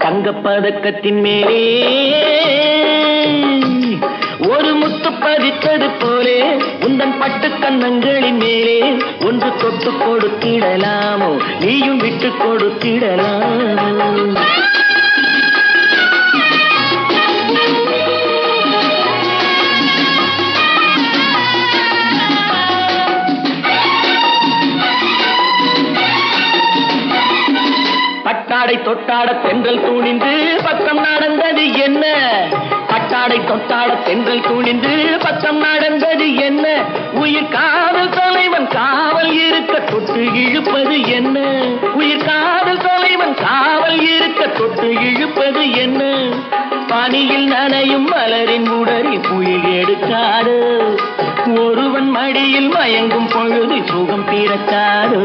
தங்கப்பதக்கத்தின் மேலே ஒரு முத்து பதித்தது போலே உந்தன் பட்டு கண்ணங்களின் மேலே ஒன்று தொட்டு கொடுத்திடலாமோ? நீயும் விட்டு கொடுத்திடலாமோ. பட்டாடை தொட்டாட தென்றல் தூணிந்து பக்கம் நடந்தது என்ன? பட்டாடை தொட்டாட தென்றல் தூணிந்து பக்கம் நடந்தது என்ன? உயிர் காதல் தலைவன் காவல் இருக்க தொட்டு இழுப்பது என்ன? உயிர் காதல் தலைவன் காவல் இருக்க தொட்டு இழுப்பது என்ன? பனியில் நனையும் மலரின் உடலில் புயல் எடுக்காது ஒருவன் மடியில் மயங்கும் பொழுது சுகம் பிறக்காது